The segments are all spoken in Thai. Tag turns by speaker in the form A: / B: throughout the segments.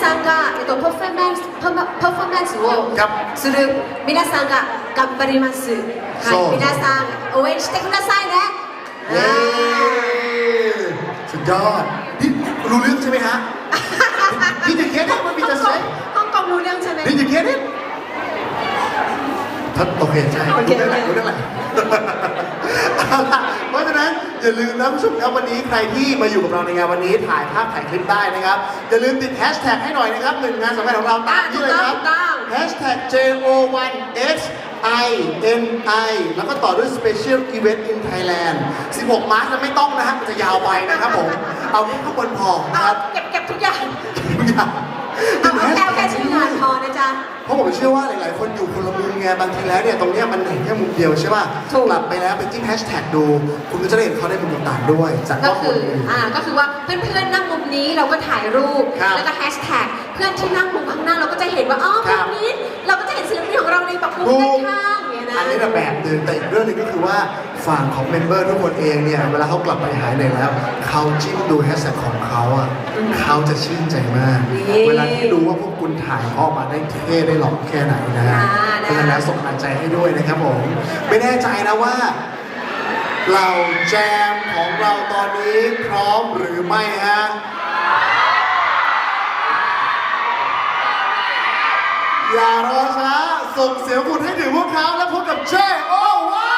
A: さんが、えっと、パフォーマンスパフォパフォーマンスを
B: ครับ
A: する皆さんが頑張ります。
B: そう
A: はい、皆さん応援してくださいね。
B: เย้สุดยอดนี่รู้เรื่องใช่ไหมฮะ Did you get it what we
A: ฮ่อง
B: just
A: กง
B: said
A: ฮ่องกงรู้เรื่องใช่ไหม
B: Did you get it ถ้า โอเคใช่
A: โอเค
B: รู้เรื่องแหละรู้เรื่องแหละเอาล่ะเพราะฉะนั้นอย่าลืมนะผู้ชมครับวันนี้ใครที่มาอยู่กับเราในงานวันนี้ถ่ายภาพถ่ายคลิปได้นะครับอย่าลืมติดแฮชแท็กให้หน่อยนะครับหนึ่งงานสำคัญของเราตามนี้เลยครับ
A: ถูกต้อง
B: แฮชแท็ก JO1X I N I แล้วก็ต่อด้วย Special Event in Thailand 16 มาร์ชแล้วไม่ต้องนะฮะมันจะยาวไปนะครับผม เอาแค่ข้างบนพอนะ
A: เอา
B: ครับ
A: เก็บเก็บทุกอย่าง
B: ทุกอย่าง
A: เอาเอาแค่แค่ชื่องานพอนะจ๊ะ
B: เพราะผมเชื่อว่าหลายๆ คนอยู่คนละมุมไงบางทีแล้วเนี่ยตรงเนี้ยมันเห็นแค่มุมเดียวใช่ป่ะ
A: ถูก
B: กลับไปแล้วไปจิ้มแฮชแท็กดู คุณก็จะได้เห็นเขาได้มุมต่างๆด้วย จากก
A: ก็
B: ล้องบ
A: คื
B: น
A: อ
B: มือ
A: อ่าก็คือว่าเพื่อนๆนั่งมุมนี้เราก็ถ่ายรูป
B: ครับ
A: แล้วก็แฮชแท็กเพื่อนที่นั่งมุมข้างหน้าเราก็จะเห็นว่าอ๋อ
B: ครั
A: มุ
B: บ
A: มนี้เราก็จะเห็นศิลปินของเราในแบบมุม
B: ถู
A: ด้ากนข้าง อย่างเงี้ยนะ
B: อันนี้นะแบบหนึ่งแต่อีกเรื่องหนึงก็คือว่าฝั่งของเมมเบอร์ทุกคนเองเนี่ยเวลาเขากลับไปหายเหนื่อยแล้วเขาจิ้มดูแฮชแท็กของเขาอะเขาจะชื่นใจมาก
A: นี่
B: เวลาที่รู้ว่าพวกคุณถ่ายออกมาได้เท่ได้หล่อแค่ไหนนะฮะ
A: อ่า
B: เพ
A: นะ
B: ราะฉะนั้นแล้วส่งกำลังใจให้ด้วยนะครับผมไม่แน่ใจนะว่าเราแจมของเราตอนนี้พร้อมหรือไม่ฮะ อย่ารอช้า ส่งเสียงบุญให้ถึงพวกเขาและพบกับเจโอว้า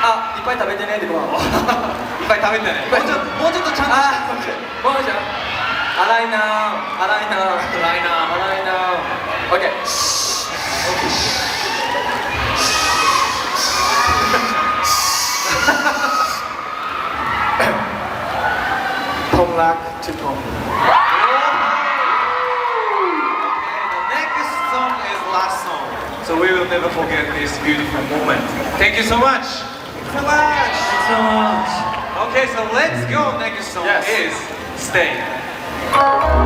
C: あ、っいっぱい食べてもうちょっとちゃんとしてもうちょっと荒いな荒い
D: な荒いな to come. So we will never forget this beautiful moment. Thank you so much.
C: Thanks so much. Thanks so much.
D: Okay, so let's go. Next song
C: yes.
D: is Stay.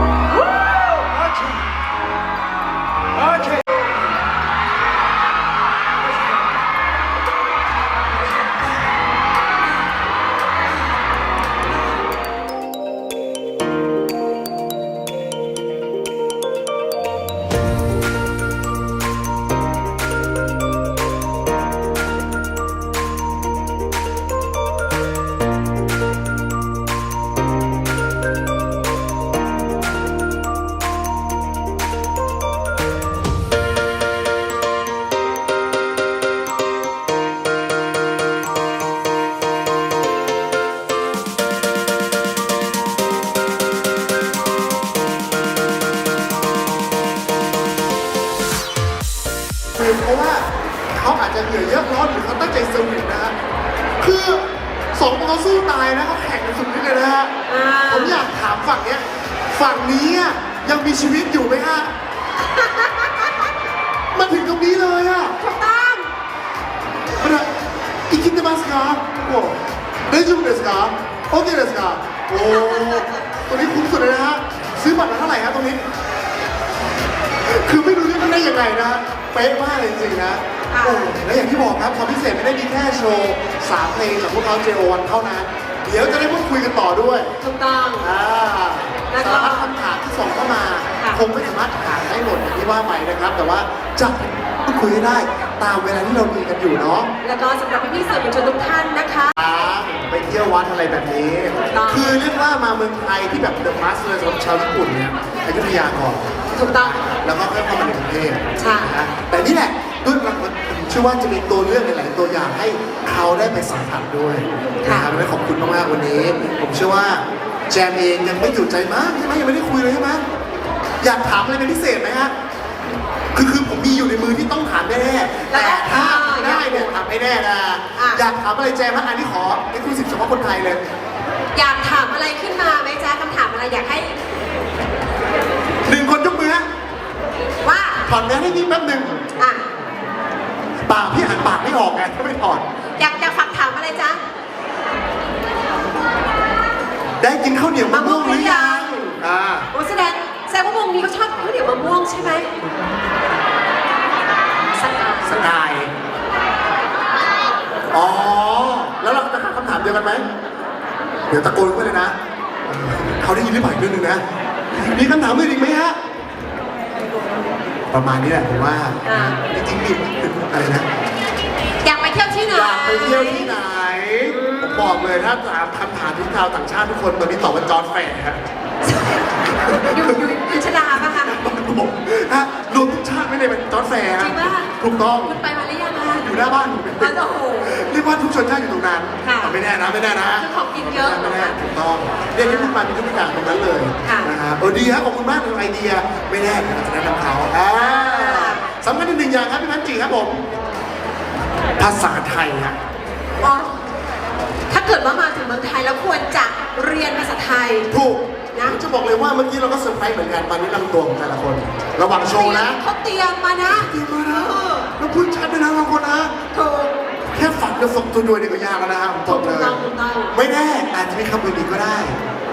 B: สมเขาสู้ตายนะเขาแข่งกันสุดฤทธิ์เลยนะฮะผมอยากถามฝั่งเนี้ยฝั่งนี้อะยังมีชีวิตอยู่ไหมฮะมันถึงตรงนี้เลยอะ
A: ขอบต้อง
B: มเนอะอีกินเดมัรับโอ้ได้จุ๊บเด้สิครับโอเคเด้รับโอ้ตรงนี้คุ้มสุดเลยนะฮะซื้อบัตรมาเท่าไหร่ฮะตรงนี้ คือไม่รู้เรื่องมันได้ยังไงนะฮะเป๊ะมากเลยจริงนะ
A: อ่า
B: โอ้และอย่างที่บอกครับความพิเศษไม่ได้มีแค่โชว์สามเพลงของพวกเขา JO1 เท่านั้น เดี๋ยวจะได้พูดคุยกันต่อด้วย
A: ถูกต้อง
B: อ่า
A: แล้วก็
B: สารพัดคำถามที่ส่งเข้ามา
A: ค่ะ
B: คงไม่สามารถถามได้หมดอย่างที่ว่าไปนะครับ แต่ว่าจะพูดคุยให้ได้ตามเวลาที่เรามีกันอยู่เนาะ
A: แล้วก็สำหรับพี่ๆสื่อมวลชนทุกท่านนะคะ
B: ไปเที่ยววัดอะไรแบบนี้
A: ถูกต้อง
B: คือเรียกว่ามาเมืองไทยที่แบบเดอะมาสเลยสำหรับชาวญี่ปุ่นเนี่ยอยุธยาก่อน
A: ถูกต้อง
B: แล้วก็ค่อยเข้ามาในกรุงเทพ
A: ใช่
B: นะแต่นี่แหละ ชื่อว่าจะมีตัวเลือกหลายๆตัวอย่างให้เขาได้ไปสัมผัสด้วยนะครับและขอบคุณมากๆวันนี้ ผมเชื่อว่าแจมเองยังไม่จุใจมากใช่ไหมยังไม่ได้คุยเลยใช่ไหมอยากถามอะไรเป็นพิเศษไหมฮะคือคือผมมีอยู่ในมือที่ต้องถามแน่ๆแต่ถ้าได้เนี่ยถามไม่แน่นะ
A: อะ
B: อยากถามอะไรแจมฮะอันนี้ขอเอ็กซ์คลูซีฟเฉพาะคนไทยเลย
A: อยากถามอะไรขึ้นมาไหมจ๊ะคำถามอะไรอยากให้
B: หนึ่งคนยกมือฮะ
A: ว่า
B: ถอดแมสให้พี่แป๊บหนึ่ง
A: อะ
B: ปากพี่อ่านปากไม่ออกไงถ้าไม่ถอด
A: อยากอยากฝากถามอะไรจ๊ะ
B: ได้กินข้าวเหนียวมะม่วงหรือยังอ่า
A: โอ้แสดงแสดงว่าวงนี้เขาชอบข้าวเหนียวมะม่วงใช่ไหมสกาย
B: สกายอ๋อ แล้วเราจะถามคำถามเดียวกันไหม เดี๋ยวตะโกนขึ้นไปเลยนะ เขาได้ยินหรือเปล่าอีกเรื่องหนึงนะ มีคำถามอื่นอีกไหมฮะ ประมาณนี้แหละผมว่า
A: อ่า
B: จริงๆมีอะไรนะ
A: อยากไปเที่ยวที่ไหน
B: อยากไปเที่ยวที่ไหนผมบอกเลยถ้าถามคำถามที่ชาวต่างชาติทุกคนตอนนี้ตอบว่าจอร์ดแฟร์ฮะ
A: อยู่อยู่อยู่ชดาปะคะ
B: ผมฮะรวมทุกชาติไม่ได้เป็นจอร์ดแฟร์
A: จริงปะ
B: ถูกต้อง
A: คุณไปมา
B: น้าบ้านผม
A: อ๋อโอ้โห
B: เรียกว่าทุกชนชาติอยู่ตรงนั้น
A: ค่ะ
B: แต่ไม่แน่นะไม่แน่นะ
A: คือของกินเยอะ
B: ไม่แน่ถูกต้องเรียกที่พูดมามีทุกอย่างตรงนั้นเลย
A: ค่ะ
B: นะฮะเออดีครับขอบคุณมากสำหรับไอเดียไม่แน่เดี๋ยวเราจะแนะนำเขาอ่าสำคัญอีกหนึ่งอย่างครับพี่พันจีครับผมภาษาไทยฮะ
A: อ๋อถ้าเกิดว่ามาถึงเมืองไทยแล้วควรจะเรียนภาษาไทย
B: ถูก
A: นะ
B: จะบอกเลยว่าเมื่อกี้เราก็เซอร์ไพรส์เหมือนกันตอนนี้ลำตัวของแต่ละคน ระหว่างโชว์นะ
A: เขาเตรียมมานะ
B: เตรียมมานะ แล้วพูดชัดด้วยนะบางคนนะ
A: ถูก
B: แค่ฝันกับส่งตัวด้วยนี่ก็ยากแล้วนะครับผมบอกเลย
A: ถูกต้องถูกต้อง
B: ไม่แน่อาจจะมีคำอื่นอีกก็ได้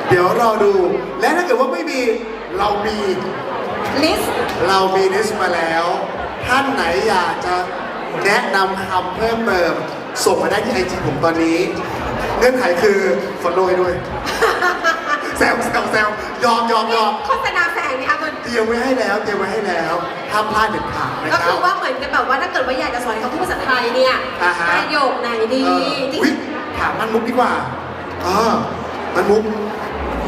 B: เดี๋ยวรอดู และถ้าเกิดว่าไม่มีเรามี
A: ลิส
B: เรามีลิสต์มาแล้ว ท่านไหนอยากจะแนะนำคำเพิ่มเติม ส่งมาได้ที่ไอจีผมตอนนี้ เงื่อนไขคือฟอลโล่ให้ด้วย แซวแซวแซวยอมยอมยอม
A: โฆษณาแฝงนี่ค่ะคุณ
B: เตรียมไว้ให้แล้วเตรียมไว้ให้แล้วห้ามพลาดเด็ดขาดนะ
A: ก็
B: ครั
A: คื
B: บ
A: อว่าเหมือนกันแบบว่าถ้าเกิดว่าอยากจะสอนให้เขาพูดภาษาไทยเนี่ย
B: อ่าฮะ
A: ประโยคไหนดี
B: เอออุ๊ยถามมันมุกดีกว่าเออมันมุก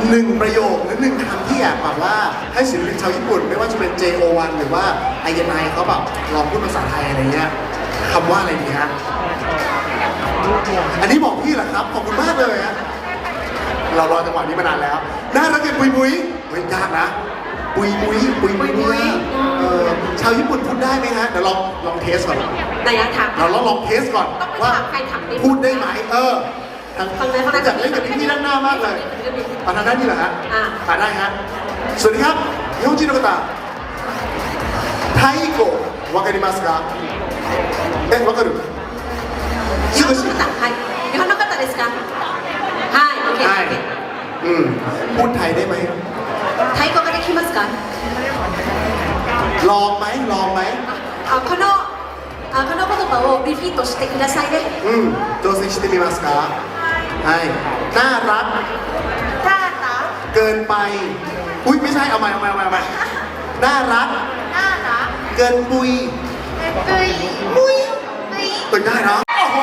B: หนึ่งประโยคหรือหนึ่งคำที่อยากแบบว่าให้ศิลปินชาวญี่ปุ่น ไม่ว่าจะเป็น JO1 หรือว่าไอยนายเขาแบบลองพูดภาษาไทยอะไรเงี้ยคำว่าอะไรดีฮะอันนี้บอกพี่เหรอครับขอบคุณมากเลยฮะ เรารอจังหวะนี้มานานแล้ว น่ารักกันปุยปุย เฮ้ยยากนะ ปุยมุยปุยมุย
A: ปุยมุย
B: เนี่ยเออชาวญี่ปุ่นพูดได้ไหมฮะ เดี๋ยวลองลองเทสก่อน
A: ไหนอะถาม
B: เราลองลองเทสก่อน
A: ต้องไป
B: ว่า
A: ถามใครถามดิ
B: พูดได้ไหมเออทาง
A: ฟังเลยฟังเลย
B: จัดเล่นกับพี่ๆด้านหน้ามากเลยเอาทางด้านนี้เหรอฮะ
A: อ่า
B: อ่าได้ฮะ สวัสดีครับ日本人の方タイ語わかりますかえわかる
A: 日本の方はい日本の方ですかはいオッケー
B: ใช่
A: オッケー
B: อืมพูดไทยได้ไหม
A: タイ語ができますか
B: ลองไหมลองไหม
A: あこのあこの言葉をリピートしてくださいね
B: อืม挑戦してみますかはいน่ารัก
A: タータ
B: เกินไป อุ้ยไม่ใช่เอาใหม่เอาใหม่เอาใหม่เอาใหม่น่ารัก
A: ナーナ
B: เกินปุย
A: ブイ
B: ปุย
A: ブイ
B: ตึงได้เนาะโอ้โห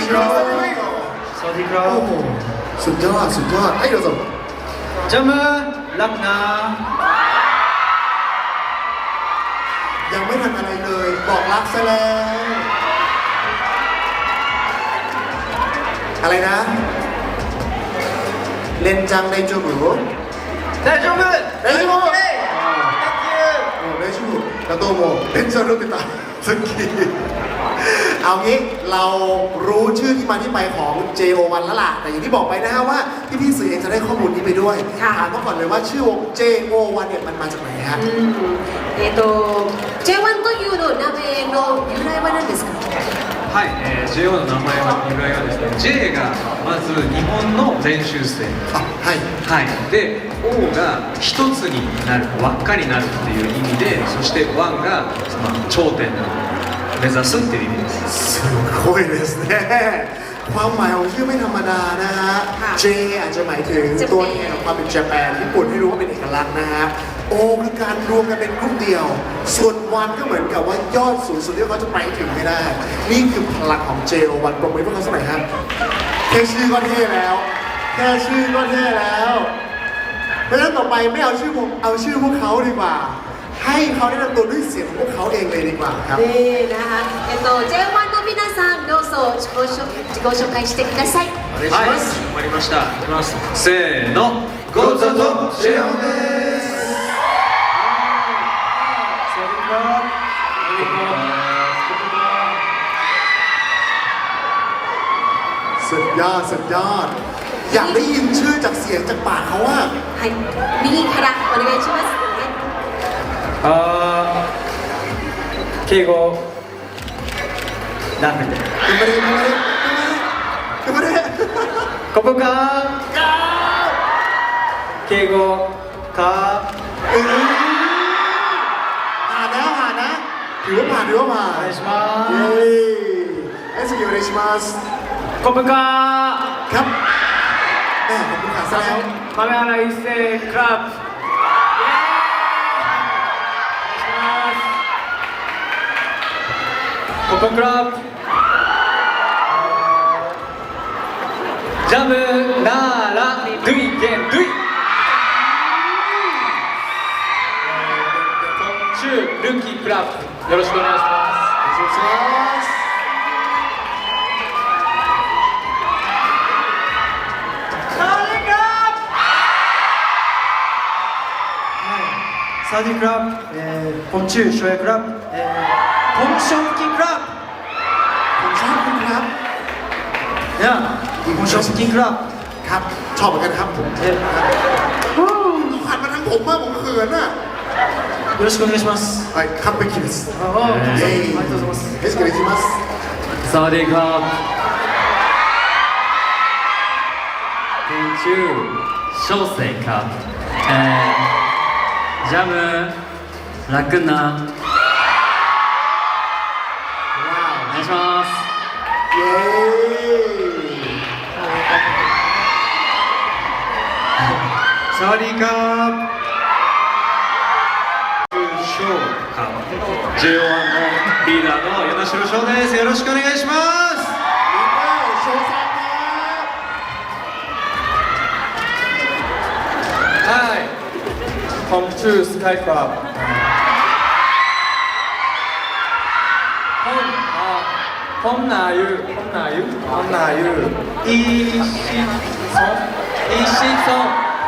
B: ดีครับ
C: สวัสดีครับ
B: สุดยอดสุดยอดไอ้เดี๋ยวสม
C: จะมาลักนา
B: ยังไม่ทันอะไรเลย บอกรักซะแล้ว อะไรนะ เล่นจังในจูบุ
C: ใน
B: จูบุใน
C: จู
B: บุในจูบุแล้วตัวโมเล่นจังรู้ติดตาสักที เอางี้เรารู้ชื่อที่มาที่ไปของ JO1 แล้วล่ะ แต่อย่างที่บอกไปนะฮะว่าพี่พี่ๆสื่อเองจะได้ข้อมูลนี้ไปด้วย
A: ค่ะ
B: ถามมาก่อนเลยว่าชื่อวง JO1 เนี่ยมันมาจากไหนฮะ
A: えっ、と J1 というの名前の由来は何ですか
E: はい、えー、JO の名前は由来はですね J がまず日本の練習生
B: あはい
E: はいで O が一つになる輪っかになるっていう意味でそして1がその頂点を 目指すっていう意味です
B: すごいですねความหมายของชื่อไม่ธรรมดานะฮะ
A: ค่ะ
B: J อาจจะหมายถึง
A: Japan
B: ตัวแทนของความเป็นญี่ปุ่นญี่ปุ่นให้รู้ว่าเป็นเอกลักษณ์นะฮะ O คือการรวมกันเป็นกลุ่มเดียว ส่วนวันก็เหมือนกับว่ายอดสูงสุดที่เขาจะไปถึงให้ได้ นี่คือพลังของ JO1 ปรบมือให้พวกเขาสักหน่อยครับแค่ชื่อก็เท่แล้ว แค่ชื่อก็เท่แล้ว เพราะฉะนั้นต่อไปไม่เอาชื่อผมเอาชื่อพวกเขาดีกว่า ให้เขาได้นำตัวด้วยเสียงของพวกเขาเองเลยดีกว่าครับ
A: นี่นะคะเอ็นโตえっと J1 の皆さんどうぞ自己紹自己紹介してください。
B: お願いし
E: はい、
B: ます。
E: 終わりました。いきます。せーの、ゴーザ
C: とシェアンです。สุด
B: ยอดสุดยอด อยากได้ยินชื่อจากเสียงจากปากเขาว่า
A: はい、右からお願いします。
C: 아, 그리고 남 편. ขึ้นมา
B: ดิขึ้มาดิขึ้นมาดิขึ้นมาดิ
C: 거북 아,
B: ก้าว
C: 그리고
B: 가, อือผ่านนะผ่านนะถืว่าผ่านถือว่าผ่าน
C: 아,
B: เย้เอสกิวเอสมาส
C: 거북 아,
B: ครับแม่บมขาดซะแล้ว
C: 마메 하나 이세 크 랍. ココクラブジャムナーラドゥイゲンドゥイチュールーキークラブ。よろしくお願いします。
B: お願いします
C: サーディクラブ、えー、ポンチューショヤクラブ、えー、ポンションキク。 やポンションキクラ
B: ครับ ชอบเหมือนกันครับผม
C: ブ、え
B: ต้องผ่านมาทางผมมากผมเขินอ่ะ
C: ー、よろしくお願いします
B: ไปคัมเปคิส
C: ああ、
B: เย้
C: ありがとうございます
B: เอสกิลเรชิมัส
E: サワディーカー天中小生カーえー、ジャムラクナ
B: ว้าว
E: お願いします
B: เย้
E: サワカショー。JO1 のリーダーの与那城翔です。よろしくお願い。します
C: はいコンプチュースカイクラブ
B: こんなゆ、こん
C: なゆ、こんなゆ、いし、
B: いし。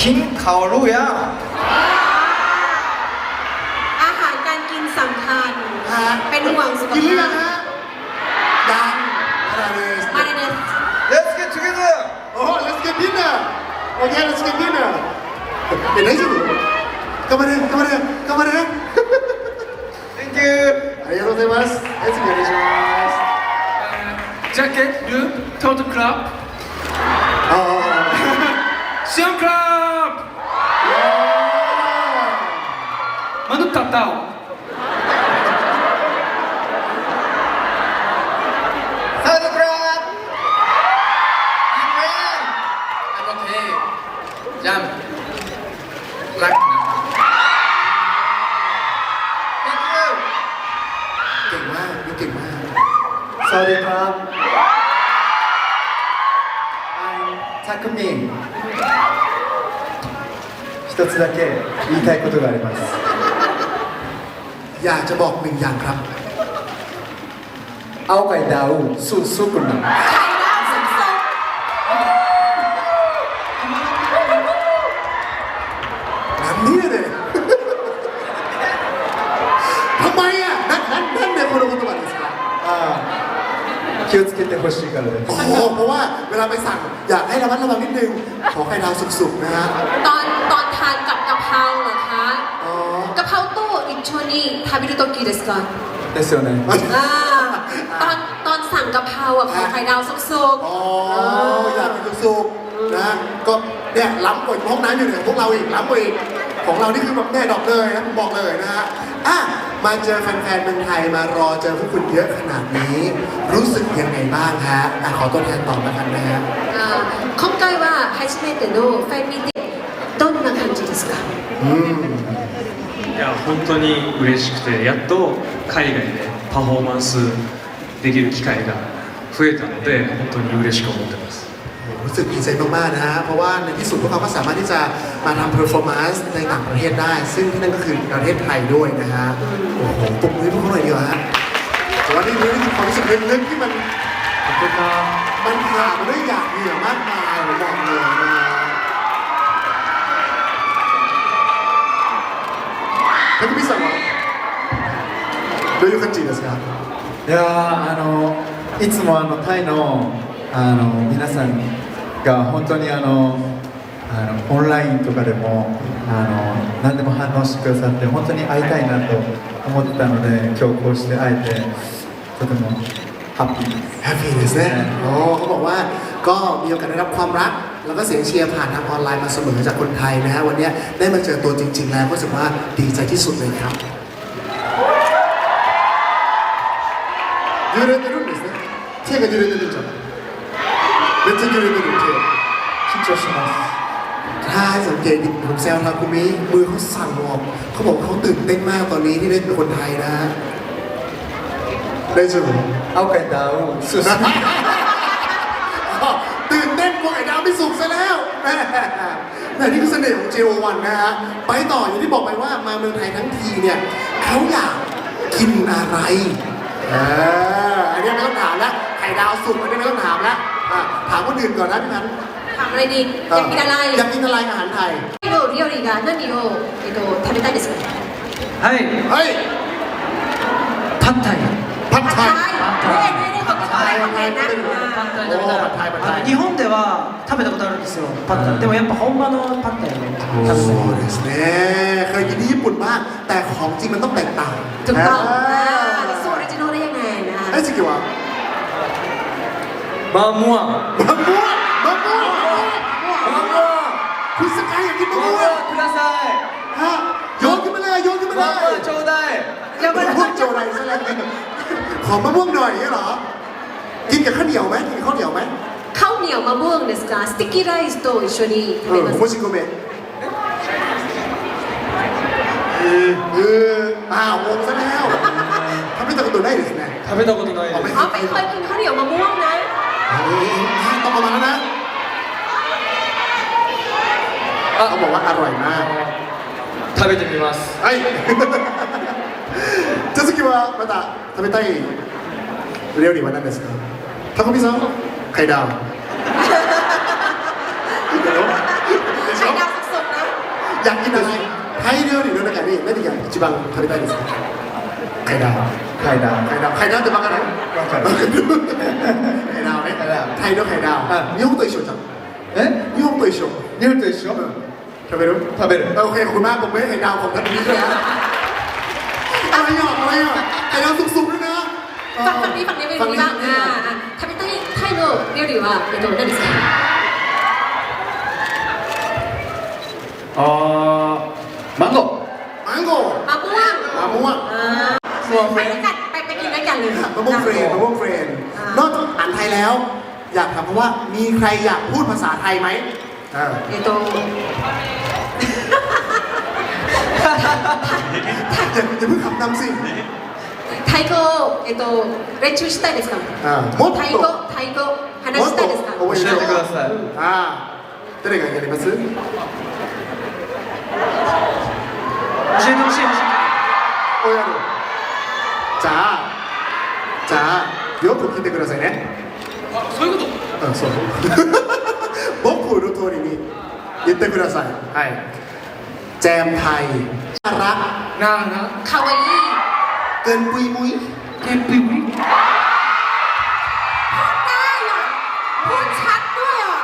C: คิงเขารู้ยัง
A: อาหารการกินสำคัญ
B: ฮะ
A: เป็นห่วงสุข
B: กินหรือยั
A: ภาง พ
B: ฮะยังอะไรเลย
A: มาเลยเนี่ย
C: Let's get together
B: โอ้ let's get dinner โอเค let's get dinner เห็นไหมสิ頑張れ頑張れ頑張れ
C: Thank you
B: ありがとうございます let's get お願いします
F: ジャケット、トートクラブ、
B: あ
F: シオ
B: Manda um tatau. จะบอกหนึ่งอย่างครับ
C: 青がいだうすすくな
A: ไข่ดาวสุก
B: なんでやねんทำไมอ่ะนั่นนั่นนั่นเนี่ยคนละ言葉ですか
C: ああ気をつけてほしいからです
B: โอ้โหเพราะว่าเวลาไปสั่งอยากให้ระมัดระวังนิดนึง ขอไข่ดาวสุกๆนะฮะ
A: ๆตอนตอนทานกับ โต้อิชโนี่ทาบิรุโตกิเดสกอน
C: ですよね
A: อ่าตอนตอนสั่งกะเพราอ่ะขอไข่ดาวสุก
B: อ๋ออยากกินสุกๆนะก็เนี่ยล้ำกว่าห้องน้ำอยู่เนี่ยพวกเราอีกล้ำกว่าอีกของเรานี่คือแบบแม่ดอกเลยนะผมบอกเลยนะฮะอ่ะมาเจอแฟนๆเมืองไทยมารอเจอพวกคุณเยอะขนาดนี้ รู้สึกยังไงบ้างฮะอ่ะขอตัวแทนตอบแล้วกันนะฮะ
A: ๆอ่า今回は初めてのファンミーティングどんな感じですか
B: อืม
E: い や本当に嬉しくてやっと海外でパフォーマンスできる機会が増えたので本当に嬉しく思ってます
B: รู้สึกดีใจมากๆนะฮะ เพราะว่าในที่สุดพวกเขาก็สามารถที่จะมาทำเพอร์ฟอร์แมนซ์ในต่างประเทศได้ ซึ่งที่นั่นก็คือประเทศไทยด้วยนะฮะ โอ้โหปรบมือให้พวกเขาหน่อยดีกว่าฮะแต่ว่านี่นี่คือความรู้สึกลึกๆที่มันมันผ่านมาด้วยหยาดเหงื่อมากมายผมบอกเลยนะฮะ タクミさんはどういう感じですか
C: いやーあのいつもあのタイのあの皆さんが本当にあのあのオンラインとかでもあの何でも反応してくださって本当に会いたいなと思ってたので今日こうして会えてとてもハッピーです
B: แฮปปี้ですねโอ้เขาบอกว่าก็มีโอกาสได้รับความรัก แล้วก็เสียงเชียร์ผ่านทางออนไลน์มาเสมอจากคนไทยนะฮะวันนี้ได้มาเจอตัวจริง ๆ แล้วก็รู้สึกว่าดีใจที่สุดเลยครับยืนเต้นรุ่นเลยสิเที่ยงกันยืนเต้นรุ่นจ้ะเมื่
C: อเที่ยง
B: ยืนเต้นรุ่นเที่ยง
G: คิดจะชอบ
B: ถ้าสังเกตผมแซวทาคุมิมือเขาสั่นออกเขาบอกเขาตื่นเต้นมากตอนนี้ที่ได้เป็นคนไทยนะฮได้จ
C: ริงเอา
B: ไปดาวสุด ไอ้ดาวไม่สุกซะแล้วแม่แม่นี่คือเสน่ห์ของ JO1 นะฮะ ไปต่ออย่างที่บอกไปว่ามาเมืองไทยทั้งทีเนี่ยเขาอยากกินอะไรเอออันนี้ไม่ต้องถามแล้วไข่ดาวสุกอันนี้ไม่ต้องถามแล้วอ่ะถามคนอื่นก่อนนะพี่พันธุ์
A: ถามอะไรดีอยากกินอะไร
B: อยากกินอะไรอาหารไทย
A: 料理料理が何を、えっと、食べたいですか
E: はい
B: เฮ้ย
F: パッタイ、
B: ผัดไทย
A: ねえねえ
H: 日本では食べたことあるんですよパッタイでもやっぱ本場のパッタイをね食べ
B: โอ้
H: て
B: เดสเน่เคยกินที่ญี่ปุ่นบ้างแต่ของจริงมันต้องแตกต่าง
A: ถูกต้อง
B: อ่า
A: อ่าแล้วสูตรออริจินอลได้ยังไงนะ
B: ไอ้สิกิวะ
C: มะม่วง
B: มะม่วงมะม่วง
C: มะม่วง
B: คุณสกายอยากกินมะ
C: มะ
B: ม่
C: ม่
B: ว
C: ว
B: ง
C: งください
B: ฮะโยนขึ้นมาเลยโยนขึ้นมาเล
C: มะม่วย งちょうだい
A: เดี๋ยว
B: มะ
A: มัน
B: ม่วงโจไรซะแล้วขอมะม่วงหน่อยเนี่ยเหรอ กินกับข้าวเหนียวไหมกินกับข้าวเหนียวไหม
A: ข้าวเหนียวมะม่วงですかスティッキーライスと一緒に
B: เอ
A: 食べ
B: อ
A: ます
B: โมชิโกเมะเออเอออ้าวงงซะแล้วทำให้ตะกุตัวได้หรือไง
C: 食べたことない
B: เอา
C: で
B: ไม่
C: す
A: อ๋อไม่เคยกินข้าวเหนียวมะม่วงนะ
B: เออต้องประมาณนั้นนะเขาบอกว่าอร่อยมาก
C: 食べてみます
B: ไอ้じゃあ次はまた食べたい料理は何ですか タコミさんไข่ดาวเดี๋ยวでし
A: ไข่
B: ょ
A: ดาวสุกๆนะ
B: อยากกินอะไรタイ料理の中に何が一番食べたいですかไข่ดาวไข่ดาวไข่ดาวไข่ดาวってバカなのバカไข่ดาวねタイのไข่ดาว日本と一緒じゃん
C: え
B: 日本と一緒
C: 日本と一緒
B: 食べる
C: 食べる
B: โอเคขอบคุณมากผมไม่ไข่ดาวของกันนี้ด้วยนะอะไรอ่ะอะไรอ่ะไข่ดาวสุกๆด้วยนะ ะ
A: ฝั่งฝั่งนี้ฝั่งนี้ไป็นยังไงบ้างอ่าทำใเดี๋ยの料理はえっと何ですか
C: อ๋อมังโก้
B: มังโก
A: มะม่วง
B: มะม่วง
A: อ่าไปด้วกันไปไปกินด้วยกันเลย
B: มะบุ้งเฟรนมาบุ้งเฟรนนอกจากอ่านไทยแล้ว อยากถามเพราะว่ามีใครอยากพูดภาษาไทยไหมอ่า
A: เอ
B: โตอย่าเพิ่งคำนำสิ
A: 太鼓、えっと、練習したいですか？
B: ああもっと。
A: 太鼓太鼓話したいですか？
C: 教えてください。
B: ああ誰がやります？
H: 教えてほしい
B: おやる。じゃあじゃあよく聞いてくださいね。
C: あそういうこと？
B: うそう。僕の通りに言ってください。はい。ジャンパイ。あら
C: なあな
A: かわいい。
B: เกินปุยมุย
C: เกินปุยมุยพูด
A: ได้อะพูดชัดด้วยอะ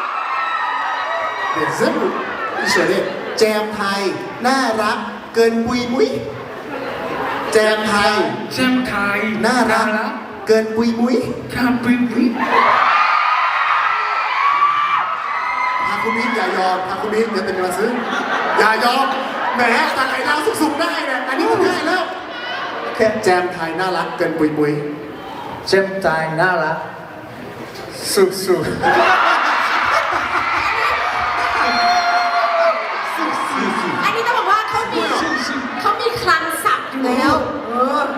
B: เดี๋ยวซึ่งเฉยเลยแจมไทย น่ารัก เกินปุยมุยแจมไทย
C: แจมไทย
B: น่ารัก เกินปุยมุย
C: ข้ามปุยมุย
B: พาคุณมิ้นอย่ายอมพาคุณมิ้นเดี๋ยวเป็นมาซื้ออย่ายอมแหมแต่ไหนดาสุกๆได้เนี่ยอันนี้ง่ายแล้ว แค่แจมไทยน่ารักเกินปุยปุย
C: แจมใจน่ารักสุดสุด
A: อันนี้ต้องบอกว่าเขามีเขามีคลังศัพท์อยู่แล้ว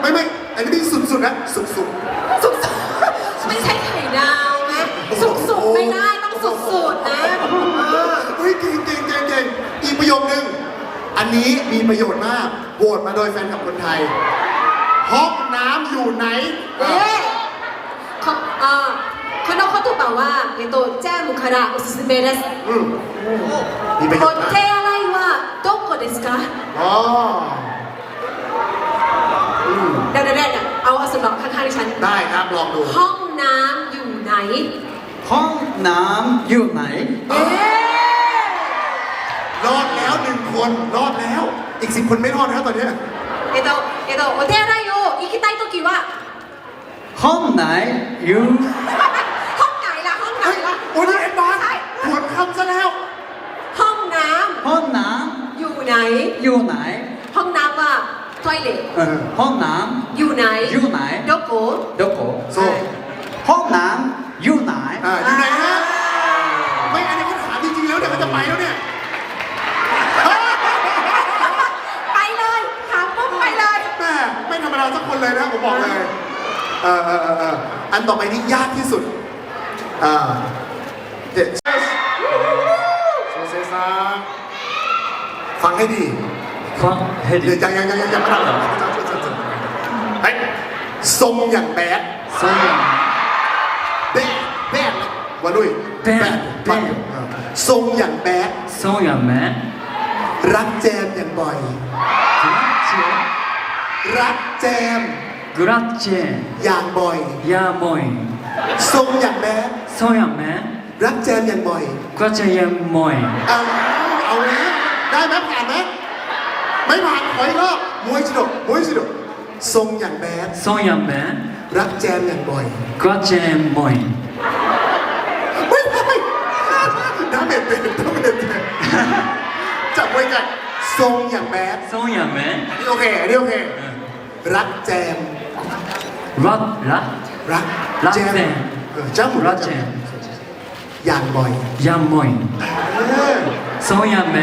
B: ไม่ไม่อันนี้สุดสุดนะสุด
A: สุดสุดสุดไม่ใช่ไข่ดาวนะสุดสุดไม่ได้ต้องสุดสุดนะเออ
B: เฮ้ยเก่งเก่งเก่งเก่งอีกประโยคนึงอันนี้มีประโยชน์มากโหวตมาโดยแฟนคลับคนไทย อยู่ไหน
A: เอ๊ะเขาอ่าเขาน้องเขาตัว่าว่าเอโตแจ้มุคารา
B: อุสเมเดสอืมโย
A: โค
B: เทอะ
A: ไรวะโตโกเดสกา
B: อ๋ออืม
A: เดี๋ยวเดี๋ยวเดี๋ยวเอาอสุข้างๆดิฉัน
B: ได้ครับลองดู
A: ห้องน้ำอยู่ไหน
H: ห้องน้ำอยู่ไหน
A: เอ๊ะ
B: รอดแล้วหนึ่งคน รอดแล้ว อีกสิบคนไม่รอดแล้วตอนนี้ย
A: เอโตเอโตโอเทอะไร たいときは、
H: 本内อยู่
A: ห้องไหนล่ะ ห้องไหน
B: เฮ้ย
A: ล่ะ
B: โอ้ยนี่เอ็นบอล
A: ใช่
B: ทวนคำซะแล้ว
A: ห้องน้
H: 本南 ำ
A: อยู่ไหน
H: อยู่ไหน
A: ห้องน้ำว่าトイレ
H: เออ本南
A: อยู่ไหน
H: อยู่ไหน
A: どこ
H: どこ
B: โซ่
H: 本南อยู่ไหน
B: อ่าอยู่ไหนฮะ ะาทุกคนเลยนะผมบอกเลยออเออเออเอออันต่อไปนี่ยากที่สุดอ่าเด็ดโซเซซาฟังให้ดี
H: ฟังให้ดี
B: เดี๋ยวยังยังยังยังไม่ทันเฮ้ยทรงอย่างแบด
H: ทรง
B: อย่างแบดแบดวะด้วย
H: แบด
B: แบดทรงอย่างแบด
H: ทรงอย่างแบด
B: รักแจมอย่างบ่อย รักแจม
H: รักแจม
B: อย่างบ่อย
H: อยา
B: กบ่อยทรงอย่างแม้
H: แ양매
B: รักแจมอย่างบ่อย
H: ก็จะอ락제 야모이
B: เอาเอาแล้วได้ไหมผ่านไหมไม่ผ่านขออีกรอบมวยสนุกมวยสนุกทรงอย่างแบ
H: งแ양매
B: รักแจมอย่างบ่อย
H: 그락제야อย
B: ไม่ไม่น้ำเด็ดเด็ดน้ำเด็ดเด็ดจับไว้กันทรงอย่างแบด
H: 서양ง
B: อย่โอเคอันนี่โอเค เอ รักแจม
H: ララ
B: รัก
H: รัก
B: แจม
H: แจม
B: เออจ้าหมู
H: ラチェン
B: อย่างบ่อย
H: ヤンモイ
B: เออ
H: そうやんね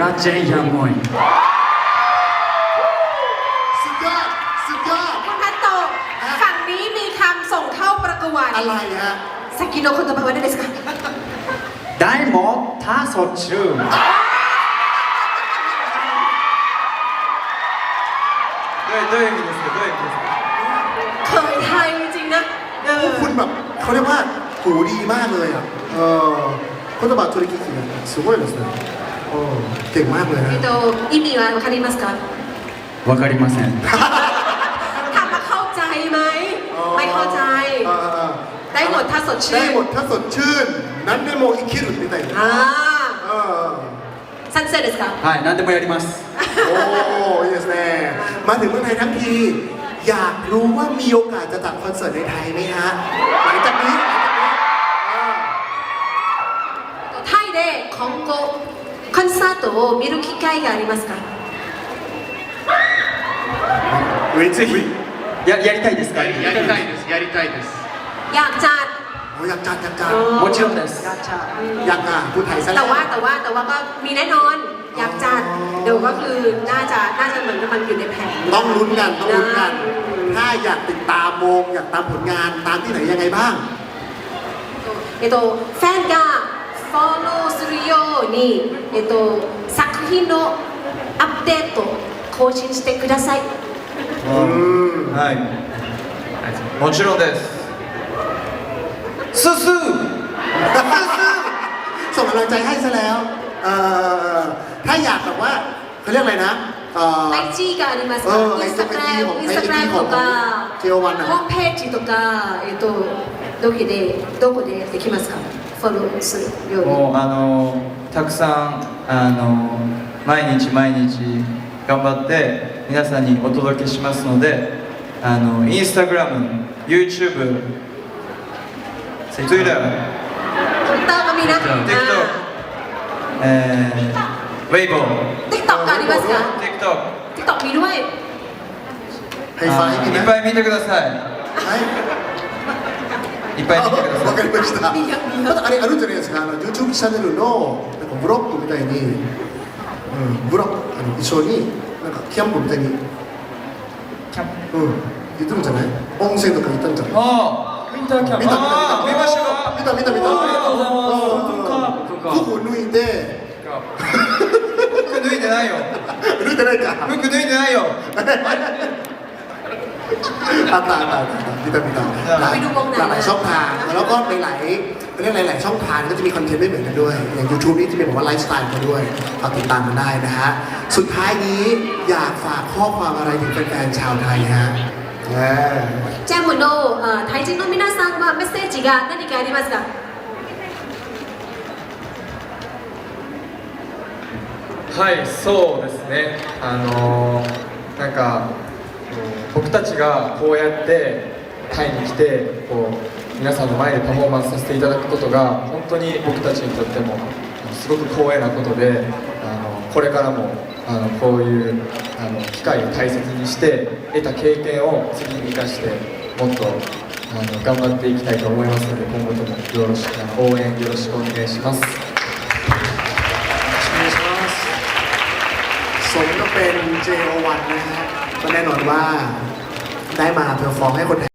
H: ラチェンヤンモイ
B: สุดยอดสุดยอด
A: คุณพัตโตะฝั่งนี้มีคำส่งเข้าประกวด
B: อะไรฮะ
A: สกิโนคนต่อไปว่าได้ไหมคะ
C: 大門タソチューどういうどうい
A: นะเออ
B: คุณแบบเขาเรียกว่าหูดีมากเลยอ่ะเออคนตบะธุรกิจเนี่ยすごいですねเออเก่งมากเลยนะ
A: えっと意味はわかりますか
C: わかりません
A: ถามว่าเข้าใจไหม ไม่เข้าใจ
B: เออเออ
A: ได้หมดถ้าสดชื่น
B: ได้หมดถ้าสดชื่น นั้นได้โมอิคิรุみたいな
A: อ่า
B: เออ
A: ซันเซ็ตですか
C: はい何でもやります
B: โอ้ยเยสแน่มาถึงเมืองไทยทั้งที อยากรู้ว่ามีโอกาสจะจัดคอนเสิร์ตในไทยไหมฮะหลังจากนี้หลังจากนี้เออ
A: タイで今後コンサートを見る機会がありますか
C: ぜひややりたいですか
E: やりたいですやりたいです
A: อยากจัด
B: โอ้อยากจัดอยากจัด
C: もちろんです
B: อยากอ่ะพูดไทยซะ
A: แต่
B: แล้ว
A: ว่าแต่ว่าแต่ว่าก็มีแน่นอน อ ยับจัดเดี๋ยวก็คือน่าจะน่าจะเหมือนกับมันอยู่ในแผน
B: ต้องลุ้นกันต้องลุ้นกัน ถ้าอยากติดตามวงอยากตามผลงานตามที่ไหนยังไงบ้างไอโตแฟนกั
A: えっと、ファンがフォローするように、えっと、作品のアップデートを更新してください。
C: うんはいもちろんですすす
B: ส่งกำลังใจให้ซะแล้วเอ่อ ถ้าอยากแบบว่าเขาเรียกอะไรนะเอ่อ
A: IG がありますか
B: うん
A: ら、インスタグラ
B: IG
A: ム、インスタグラムとか、
B: JO1 นะ
A: ホームページとか、えっと、どこで、どこでできますかフォローするように。
G: もうあのたくさんあの毎日毎日頑張って皆さんにお届けしますのであのインスタグラム YouTube Twitter
A: ツイッターがみな、
G: TikTok えー、 ウェイボー
A: ติ๊กต็อกありますか
G: TikTok
A: ติ๊กต็อก
B: มีด้วย
G: ハ
B: イ
G: さ
B: ん、
G: い
B: い
G: っ
B: ね。
G: はぱい見てください。
B: い
G: いっぱい見てくだ
B: あわ
G: さか
B: りました。いいよいいよまだあれあるんじゃないですか。あの YouTube チャンネルのなんかブロックみたいに、うん、ブロックあの一緒になんかキャンプみたいに、うん、い
G: キャンプ
B: 言ってるんじゃない？温泉とか行ったんじゃない？
G: ああウィンターキャンプ
B: 見た
G: ああ見ましたよ
B: 見た見た見た。
G: ありがとうございます文化文化
B: 服脱いで。
G: 服脱いでないよ
B: 脱いでないか。
G: 服脱いでないよ
B: あったあったあった見た見た
A: ไปดูวงไหน
B: หลากหลายช่องทางแล้วก็หลายๆเรื่องหลาย ๆ ช่องทางก็จะมีคอนเทนต์ไม่เหมือนกันด้วย อย่าง YouTube นี่จะเป็นแบบว่าไลฟ์สไตล์มาด้วยฝากติดตามกันได้นะฮะ สุดท้ายนี้อยากฝากข้อความอะไรถึงแฟนๆชาวไทยฮะเออ
A: ジャムのあタイ人の皆さんはメッセージが何かありますか
G: はいそうですねあのーなんか僕たちがこうやってタイに来てこう皆さんの前でパフォーマンスさせていただくことが本当に僕たちにとってもすごく光栄なことであのこれからもあのこういうあの機会を大切にして得た経験を次に生かしてもっとあの頑張っていきたいと思いますので今後ともよろしく応援よろしくお願いします。
B: สมก็เป็น JO1 นะฮะก็แน่นอนว่าได้มาเพอร์ฟอร์มให้คนไทย